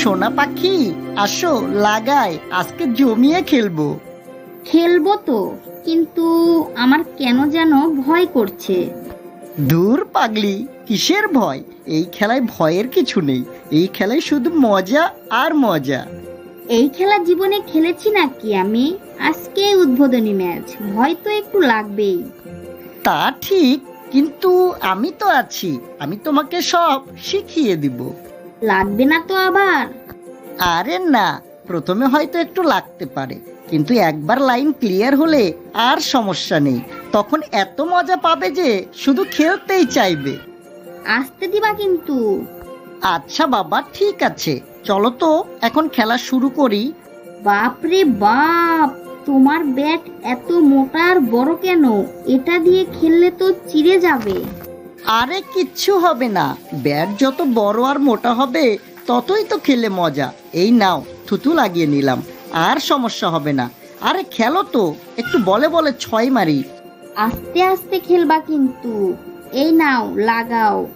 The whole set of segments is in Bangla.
সোনা পাখি আসো লাগাই আজকে জমিয়ে খেলব। খেলব তো কিন্তু আমার কেন যেন ভয় করছে। দূর পাগলি কিসের ভয়? এই খেলায় ভয়ের কিছু নেই এই খেলায় শুধু মজা আর মজা। এই খেলা জীবনে খেলেছি নাকি আমি? আজকে উদ্বোধনী ম্যাচ ভয় তো একটু লাগবেই। তা ঠিক কিন্তু আমি তো আছি আমি তোমাকে সব শিখিয়ে দিব। লাগবে না তো আবার। আরে না প্রথমে হয়তো একটু লাগতে পারে কিন্তু একবার লাইন ক্লিয়ার হলে আর সমস্যা নেই। তখন এত মজা পাবে যে শুধু খেলতেই চাইবে। আসতে দিবা কিন্তু। আচ্ছা বাবা ঠিক আছে। চলো তো এখন খেলা শুরু করি। বাপরে বাপ তোমার ব্যাট এত মোটা আর বড় কেন? এটা দিয়ে খেললে তো চিড়ে যাবে। আরে কিচ্ছু হবে না। ব্যাট যত বড় আর মোটা হবে ততই তো খেলে মজা। এই নাও থুতু লাগিয়ে নিলাম। আর সমস্যা হবে না। আরে খেলো তো একটু বলে বলে ছয় মারি। আস্তে আস্তে খেলবা কিন্তু। এই নাও লাগাও।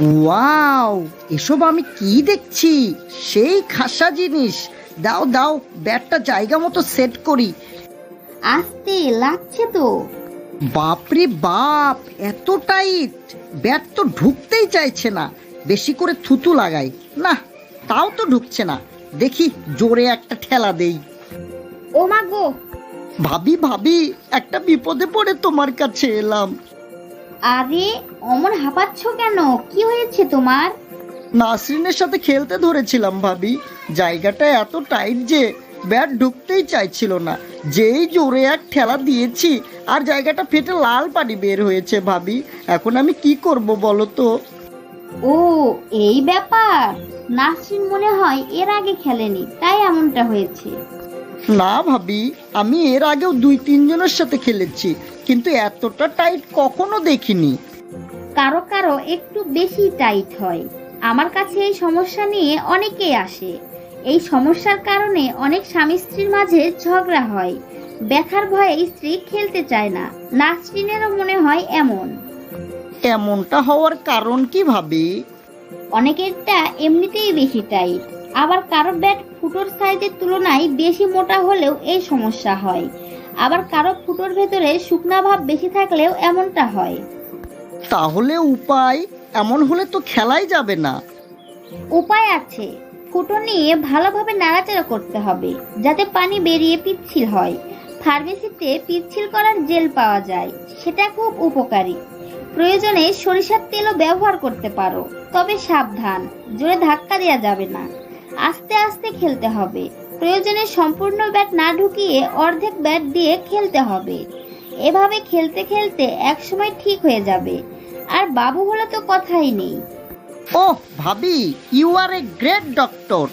ওয়াও এসব আমি কি দেখছি? সেই খাসা জিনিস। দাও দাও ব্যাটটা জায়গা মতো সেট করি। আস্তে লাগছে তো। বাপরে বাপ এত টাইট। ব্যাট তো ঢুকতেই চাইছে না। বেশি করে থুতু লাগাই। না তাও তো ঢুকছে না। দেখি জোরে একটা ঠেলা দেই। ও মা গো। ভাবি ভাবি একটা বিপদে পড়ে তোমার কাছে এলাম। আরে অমন হাঁপাচ্ছ কেন? কি হয়েছে তোমার? নাসরিনের সাথে খেলতে ধরেছিলাম ভাবি। জায়গাটা এত টাইট যে ব্যাট ঢুকতেই চাইছিল না। যেই জোরে এক ঠেলা দিয়েছি আর জায়গাটা ফেটে লাল পানি বের হয়েছে ভাবি। এখন আমি কি করব বলো তো? ও এই ব্যাপার? নাসরিন মনে হয় এর আগে খেলেনি তাই এমনটা হয়েছে। না ভাবি আমি এর আগেও দুই তিনজনের সাথে খেলেছি কিন্তু এতটা টাইট কখনো দেখিনি। কারও কারও একটু বেশি টাইট হয়। আমার কাছে এই সমস্যা নিয়ে অনেকেই আসে। এই সমস্যার কারণে অনেক স্বামী স্ত্রীর মাঝে ঝগড়া হয়। ব্যথার ভয়ে স্ত্রী খেলতে চায় না। নাসরিনেরও মনে হয় এমন। এমনটা হওয়ার কারণ কি ভাবি? অনেকেরটা এমনিতেই বেশি টাইট। আবার কারও ব্যাট ফুটোর সাইজের তুলনায় বেশি মোটা হলেও এই সমস্যা হয়। আবার কারও ফুটোর ভেতরে শুকনা ভাব বেশি থাকলেও এমনটা হয়। তাহলে উপায় এমন হলে তো খেলাই যাবে না। উপায় আছে। ফুটো নিয়ে ভালোভাবে নাড়াচাড়া করতে হবে, যাতে পানি বেরিয়ে পিচ্ছিল হয়। ফার্মেসিতে পিচ্ছিল করার জেল পাওয়া যায়, সেটা খুব উপকারী। প্রয়োজনে সরিষার তেলও ব্যবহার করতে পারো, তবে সাবধান, জোরে ধাক্কা দেওয়া যাবে না। আস্তে আস্তে খেলতে হবে। প্রয়োজনে সম্পূর্ণ ব্যাট না ঢুকিয়ে অর্ধেক ব্যাট দিয়ে খেলতে হবে। এভাবে খেলতে খেলতে একসময় ঠিক হয়ে যাবে। আর বাবু হলে তো কথাই নেই। ও ভাবি you are a great doctor